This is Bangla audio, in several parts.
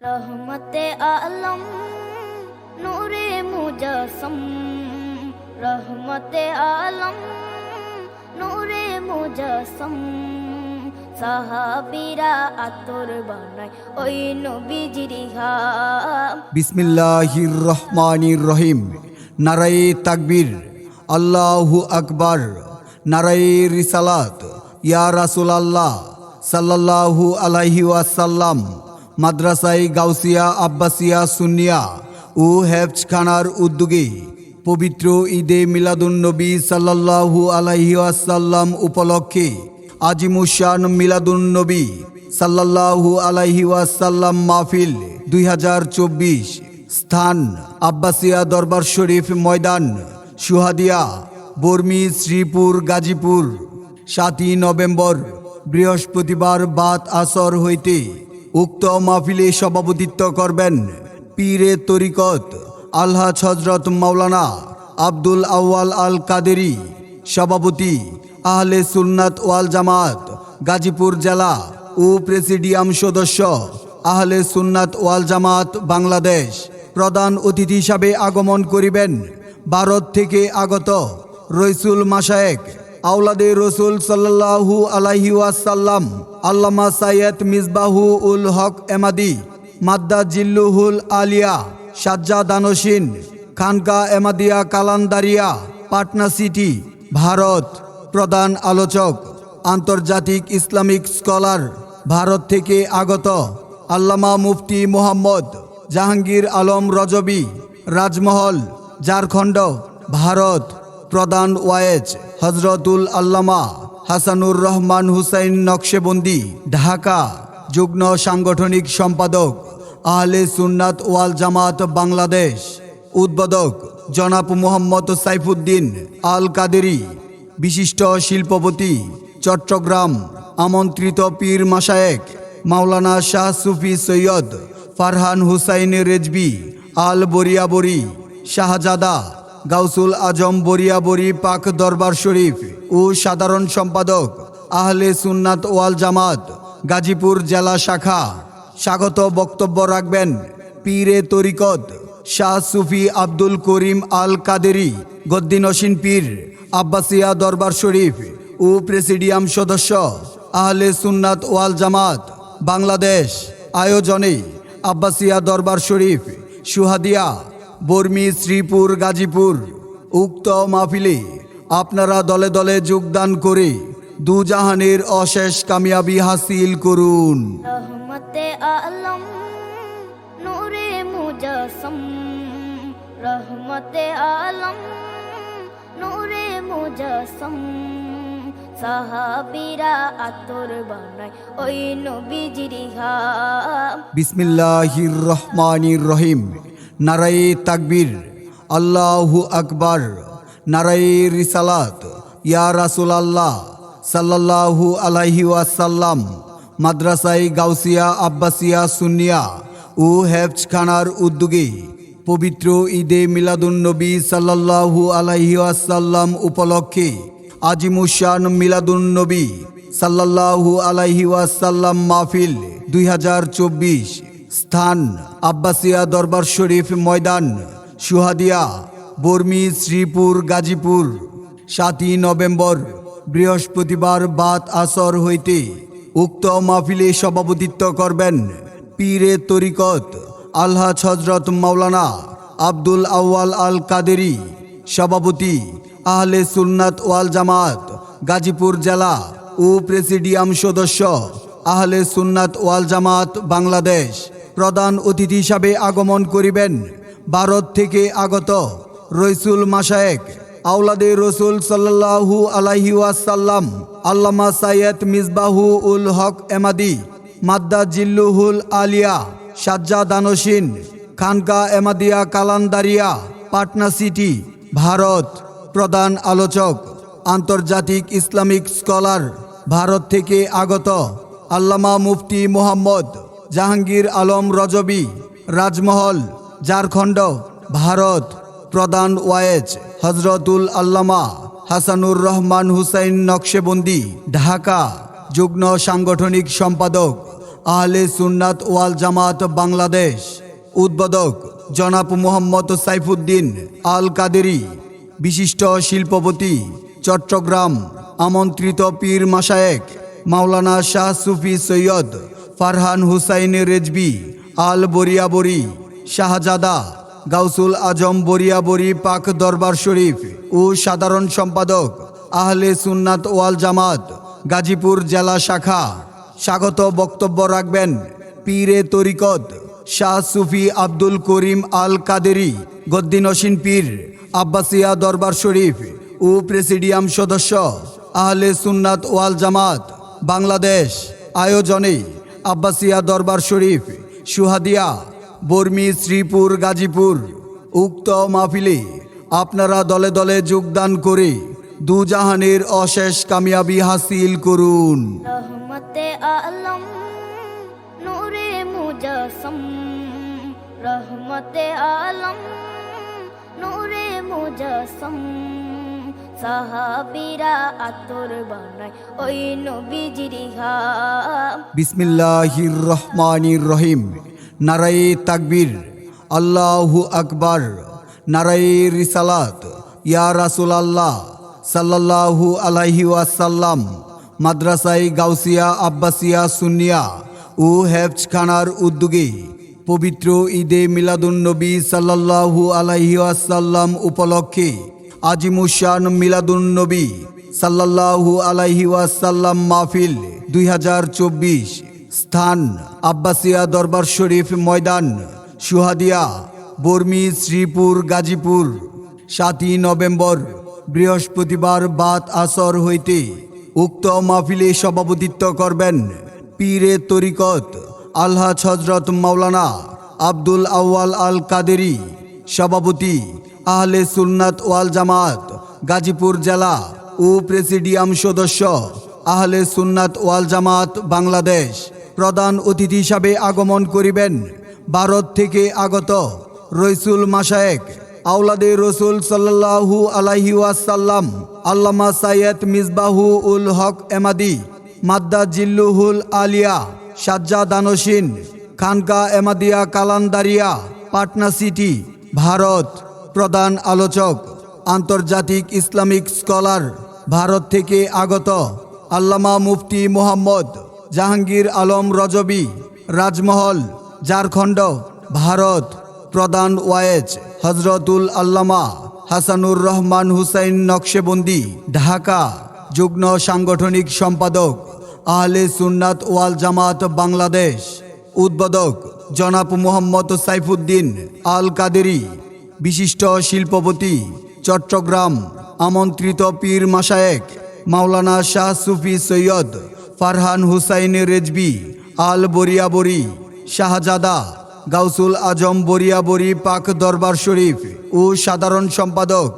রহমতে আলম নূরে মুজাসম রহমতে আলম নূরে মুজাসম সাহাবিরা আতর বানায় ওই নবীজির ঘাম বিসমিল্লাহির রহমানির রহিম নারায়ে তাকবীর আল্লাহু আকবার নারায়ে রিসালাত ইয়া রাসুল আল্লাহ সাল্লাল্লাহু আলাইহি ওয়াসাল্লাম মাদ্রাসাই গাউসিয়া, আব্বাসিয়া সুনিয়া ও হেফজখানার উদ্যোগে পবিত্র ঈদে মিলাদুন্নবী সাল্লাল্লাহু আলাইহি ওয়াসাল্লাম উপলক্ষে আজিমুশান মিলাদুন্নবী সাল্লাল্লাহু আলাইহি ওয়াসাল্লাম মাহফিল দুই হাজার চব্বিশ স্থান আব্বাসিয়া দরবার শরীফ ময়দান, সুহাদিয়া, বর্মি, শ্রীপুর, গাজীপুর, সাতই নভেম্বর বৃহস্পতিবার বাত আসর হইতে উক্ত মাহফিলে সভাপতিত্ব করবেন পীরে তরিকত আলহাজ হজরত মাওলানা আব্দুল আউয়াল আল কাদেরি, সভাপতি আহলে সুন্নাত ওয়াল জামাত, গাজীপুর জেলা ও প্রেসিডিয়াম সদস্য আহলে সুন্নাত ওয়াল জামাত বাংলাদেশ প্রধান অতিথি হিসাবে আগমন করিবেন। ভারত থেকে আগত রইসুল মাসায়েক আউলাদে রসুল সাল্লাল্লাহু আলাইহি ওয়াসাল্লাম, আল্লামা সাইয়দ মিসবাহু উল হক এমাদি, মাদ্দা জিল্লুহুল আলিয়া সাজ্জা দানসিন খানকা এমাদিয়া কালান্দারিয়া, পাটনা সিটি, ভারত প্রধান আলোচক, আন্তর্জাতিক ইসলামিক স্কলার, ভারত থেকে আগত আল্লামা মুফতি মোহাম্মদ জাহাঙ্গীর আলম রজবি, রাজমহল, ঝাড়খণ্ড, ভারত। প্রধান ওয়ায়েজ হজরতুল আল্লামা হাসানুর রহমান হুসাইন নকশেবন্দি, ঢাকা, যুগ্ম সাংগঠনিক সম্পাদক, আহলে সুন্নাত ওয়াল জামাত বাংলাদেশ, উদ্বোধক জনাব মোহাম্মদ সাইফুদ্দিন আল কাদেরি বিশিষ্ট শিল্পপতি, চট্টগ্রাম, আমন্ত্রিত পীর মাসায়েক মাওলানা শাহ সুফি সৈয়দ ফারহান হুসাইন রেজবি আল বরিয়াবরি শাহজাদা গাউসুল আজম বরিয়াবরি পাক দরবার শরীফ ও সাধারণ সম্পাদক আহলে সুন্নাত ওয়াল জামাত গাজীপুর জেলা শাখা। স্বাগত বক্তব্য রাখবেন পীরে তরিকত শাহ সুফি আব্দুল করিম আল কাদেরি গদ্দিনসিন পীর, আব্বাসিয়া দরবার শরীফ ও প্রেসিডিয়াম সদস্য আহলে সুন্নাত ওয়াল জামাত বাংলাদেশ আয়োজনে আব্বাসিয়া দরবার শরীফ সুহাদিয়া বর্মি শ্রীপুর গাজীপুর উক্ত মাহফিলে আপনারা দলে দলে যোগদান করে দুজাহানের অশেষ কামিয়াবি হাসিল করুন। রহমতে আলম নূরে মুজাসম। রহমতে আলম নূরে মুজাসম। সাহাবিরা আতর বানায় ওই নবীজির ঘাম। বিসমিল্লাহির রহমানির রহিম। নারায়ে তাকবীর, আল্লাহু আকবার, নারায়ে রিসালাত, ইয়া রাসুল আল্লাহ সাল্লাল্লাহু আলাইহি ওয়াসাল্লাম মাদ্রাসাই গাউসিয়া আব্বাসিয়া সুন্নিয়া ও হেফজখানার উদ্যোগে পবিত্র ঈদে মিলাদুন্নবী সাল্লাল্লাহু আলাইহি ওয়াসাল্লাম উপলক্ষে আজিমুশান মিলাদুন্নবী সাল্লাল্লাহু আলাইহি ওয়াসাল্লাম মাহফিল দুই স্থান, আব্বাসিয়া দরবার শরীফ ময়দান, সুহাদিয়া, বর্মি, শ্রীপুর, গাজীপুর। সাতই নভেম্বর, বৃহস্পতিবার বাত আসর হইতে উক্ত মাহফিলে সভাপতিত্ব করবেন পীরে তরিকত আলহাজ হজরত মাওলানা আব্দুল আউয়াল আল কাদেরি, সভাপতি আহলে সুন্নাত ওয়াল জামাত, গাজীপুর জেলা ও প্রেসিডিয়াম সদস্য আহলে সুন্নাত ওয়াল জামাত বাংলাদেশ। প্রধান অতিথি হিসাবে আগমন করিবেন। ভারত থেকে আগত রইসুল মাসায়েক আউলাদে রসুল সাল্লাল্লাহু আলাইহি ওয়াসাল্লাম, আল্লামা সাইয়দ মিসবাহু উল হক এমাদি, মাদ্দা জিল্লুহুল আলিয়া সাজ্জা দানসিন খানকা এমাদিয়া কালান্দারিয়া, পাটনা সিটি, ভারত প্রধান আলোচক, আন্তর্জাতিক ইসলামিক স্কলার, ভারত থেকে আগত আল্লামা মুফতি মোহাম্মদ জাহাঙ্গীর আলম রজবি, রাজমহল, ঝাড়খণ্ড, ভারত, প্রধান ওয়ায়েজ, হজরতুল আল্লামা হাসানুর রহমান হুসাইন নকশেবন্দি, ঢাকা, যুগ্ম সাংগঠনিক সম্পাদক, আহলে সুন্নাত ওয়াল জামাত বাংলাদেশ, উদ্বোধক জনাব মোহাম্মদ সাইফুদ্দিন আল কাদেরি বিশিষ্ট শিল্পপতি, চট্টগ্রাম, আমন্ত্রিত পীর মাসায়েক মাওলানা শাহ সুফি সৈয়দ ফারহান হুসাইন রেজবি, আল বরিয়াবরি, শাহজাদা, গাউসুল আজম বরিয়াবরি, পাক দরবার শরীফ ও সাধারণ সম্পাদক আহলে সুন্নাত ওয়াল জামাত, গাজীপুর জেলা শাখা। স্বাগত বক্তব্য রাখবেন পীরে তরিকত শাহ সুফি আব্দুল করিম আল কাদেরি গদ্দিনসীন পীর, আব্বাসিয়া দরবার শরীফ ও প্রেসিডিয়াম সদস্য আহলে সুন্নাত ওয়াল জামাত, বাংলাদেশ আয়োজনে আব্বাসিয়া দরবার শরীফ, সুহাদিয়া, বর্মি, শ্রীপুর, গাজীপুর, উক্ত মাহফিলে আপনারা দলে দলে যোগদান করে দুজাহানের অশেষ কামিয়াবি হাসিল করুন। রহমতে আলম, নূরে মুজাসম। সাহাবিরা আল্লাহু মাদ্রাসাই গাউসিয়া আব্বাসিয়া সুন্নিয়া ও হেফজখানার উদ্যোগে পবিত্র ঈদে মিলাদুন্নবী সাল্লাল্লাহু আলাইহি ওয়াসাল্লাম উপলক্ষে আজিমুশান মিলাদুন্নবী সাল্লাল্লাহু আলাইহি ওয়াসাল্লাম মাহফিল দুই হাজার চব্বিশ স্থান আব্বাসিয়া দরবার শরীফ ময়দান, সুহাদিয়া, বর্মি, শ্রীপুর, গাজীপুর। সাতই নভেম্বর বৃহস্পতিবার বাত আসর হইতে উক্ত মাহফিলে সভাপতিত্ব করবেন পীরে তরিকত আল্লাহ হজরত মাওলানা আব্দুল আউয়াল আল কাদেরি, সভাপতি আহলে সুন্নাত ওয়াল জামাত, গাজীপুর জেলা ও প্রেসিডিয়াম সদস্য, আহলে সুন্নাত ওয়াল জামাত বাংলাদেশ প্রধান অতিথি হিসাবে আগমন করিবেন। ভারত থেকে আগত রইসুল মাসায়েক আউলাদে রসুল সাল্লাহু আলাইহি ওয়াসাল্লাম, আল্লামা সাইয়দ মিসবাহু উল হক এমাদি, মাদ্দা জিল্লুহুল আলিয়া সাজ্জা দানসিন খানকা এমাদিয়া কালান্দারিয়া, পাটনা সিটি, ভারত। প্রধান আলোচক, আন্তর্জাতিক ইসলামিক স্কলার, ভারত থেকে আগত আল্লামা মুফতি মোহাম্মদ জাহাঙ্গীর আলম রজবি, রাজমহল, ঝাড়খণ্ড, ভারত, প্রধান ওয়ায়েজ হজরতুল আল্লামা হাসানুর রহমান হুসাইন নকশেবন্দি, ঢাকা, যুগ্ম সাংগঠনিক সম্পাদক, আহলে সুন্নাত ওয়াল জামাত বাংলাদেশ, উদ্বোধক জনাব মোহাম্মদ সাইফুদ্দিন আল কাদেরি বিশিষ্ট শিল্পপতি চট্টগ্রাম আমন্ত্রিত পীর মাসায়েক মাওলানা শাহ সুফি সৈয়দ ফারহান হুসাইন রেজবি, আল বরিয়াবরি, শাহজাদা, গাউসুল আজম বরিয়াবরি, পাক দরবার শরীফ ও সাধারণ সম্পাদক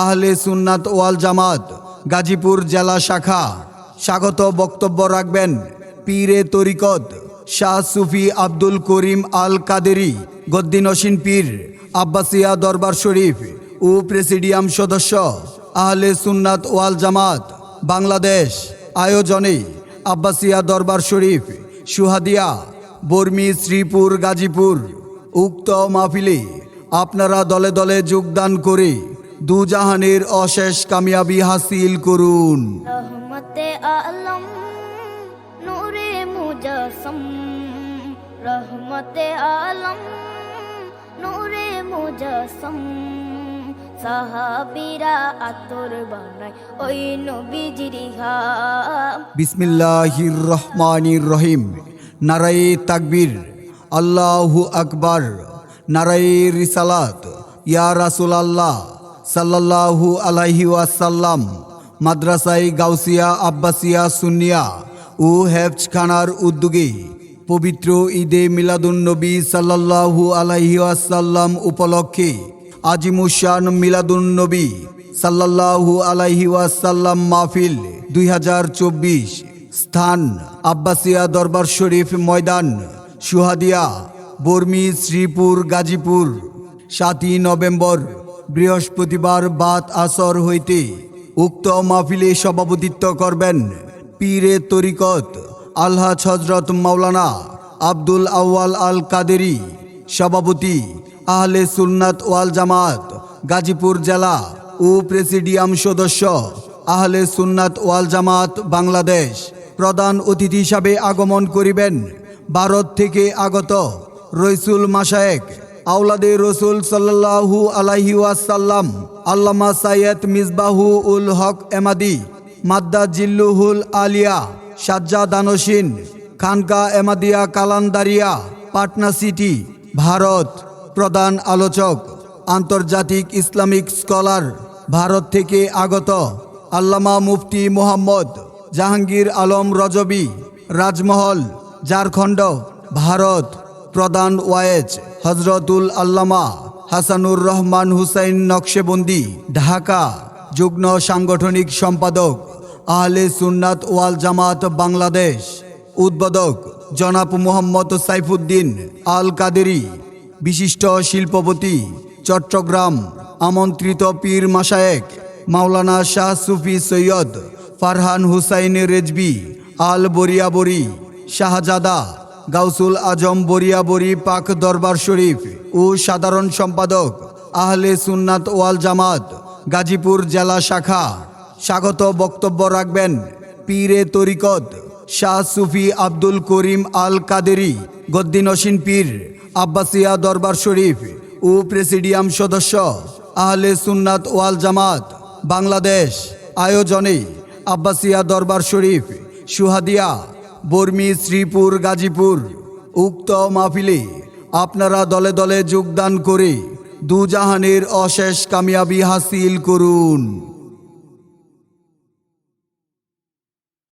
আহলে সুন্নাত ওয়াল জামাত, গাজীপুর জেলা শাখা। স্বাগত বক্তব্য রাখবেন পীরে তরিকত শাহ সুফি আব্দুল করিম আল কাদেরি। গদ্দিনসীন পীর, আব্বাসিয়া দরবার শরীফ ও প্রেসিডিয়াম সদস্য, আহলে সুন্নাত ওয়াল জামাত, বাংলাদেশ, আয়োজনে আব্বাসিয়া দরবার শরীফ, সুহাদিয়া, বর্মি, শ্রীপুর, গাজীপুর, উক্ত মাহফিলে আপনারা দলে দলে যোগদান করে দুজাহানের অশেষ কামিয়াবি হাসিল করুন। রহমতে আলম। নূরে মুজাসম, সাহাবিরা আতর বানায় ওই নবীজির ঘাম। বিসমিল্লাহির রহমানির রহিম। নারায়ে তাকবীর, আল্লাহু আকবার। নারায়ে রিসালাত, ইয়া রাসুল আল্লাহ সাল্লাল্লাহু আলাইহি ওয়াসাল্লাম। মাদ্রাসাই গাউসিয়া আব্বাসিয়া সুন্নিয়া ও হেফজখানার উদ্যোগে পবিত্র ঈদে মিলাদুন্নবী সাল্লাল্লাহু আলাইহি ওয়াসাল্লাম উপলক্ষে আজিমুশান মিলাদুন্নবী সাল্লাল্লাহু আলাইহি ওয়াসাল্লাম মাহফিল দুই হাজার চব্বিশ স্থান আব্বাসিয়া দরবার শরীফ ময়দান, সুহাদিয়া, বর্মি, শ্রীপুর, গাজীপুর। সাতই নভেম্বর, বৃহস্পতিবার বাত আসর হইতে উক্ত মাহফিলে সভাপতিত্ব করবেন পীরে তরিকত আলহাজ হজরত মাওলানা আব্দুল আউয়াল আল কাদেরি, সভাপতি আহলে সুন্নাত ওয়াল জামাত, গাজীপুর জেলা ও প্রেসিডিয়াম সদস্য আহলে সুন্নাত ওয়াল জামাত বাংলাদেশ প্রধান অতিথি হিসাবে আগমন করিবেন। ভারত থেকে আগত রইসুল মাসায়েক আউলাদে রসুল সাল্লাহু আলাইহি ওয়াসাল্লাম, আল্লামা সাইয়দ মিসবাহু উল হক এমাদি, মাদ্দা জিল্লুহুল আলিয়া সাজ্জা দানসিন খানকা এমাদিয়া কালান্দারিয়া, পাটনা সিটি, ভারত, প্রধান আলোচক, আন্তর্জাতিক ইসলামিক স্কলার, ভারত থেকে আগত, আল্লামা মুফতি মোহাম্মদ, জাহাঙ্গীর আলম রজবি, রাজমহল, ঝাড়খণ্ড, ভারত, প্রধান ওয়ায়েজ হজরতুল আল্লামা হাসানুর রহমান হুসাইন নকশেবন্দি, ঢাকা, যুগ্ম সাংগঠনিক সম্পাদক। আহলে সুন্নাত ওয়াল জামাত বাংলাদেশ। উদ্বোধক জনাব মোহাম্মদ সাইফুদ্দিন আল কাদেরি বিশিষ্ট শিল্পপতি, চট্টগ্রাম আমন্ত্রিত পীর মাসায়েক মাওলানা শাহ সুফি সৈয়দ ফারহান হুসাইন রেজবি, আল বরিয়াবরি, শাহজাদা, গাউসুল আজম বরিয়াবরি, পাক দরবার শরীফ ও সাধারণ সম্পাদক আহলে সুন্নাত ওয়াল জামাত গাজীপুর জেলা শাখা। স্বাগত বক্তব্য রাখবেন পীরে তরিকত শাহ সুফি আব্দুল করিম আল কাদেরি গদ্দিনসিন পীর, আব্বাসিয়া দরবার শরীফ ও প্রেসিডিয়াম সদস্য, আহলে সুন্নাত ওয়াল জামাত, বাংলাদেশ আয়োজনে আব্বাসিয়া দরবার শরীফ, সুহাদিয়া, বর্মি শ্রীপুর, গাজীপুর, উক্ত মাহফিলে আপনারা দলে দলে যোগদান করে দুজাহানের অশেষ কামিয়াবি হাসিল করুন।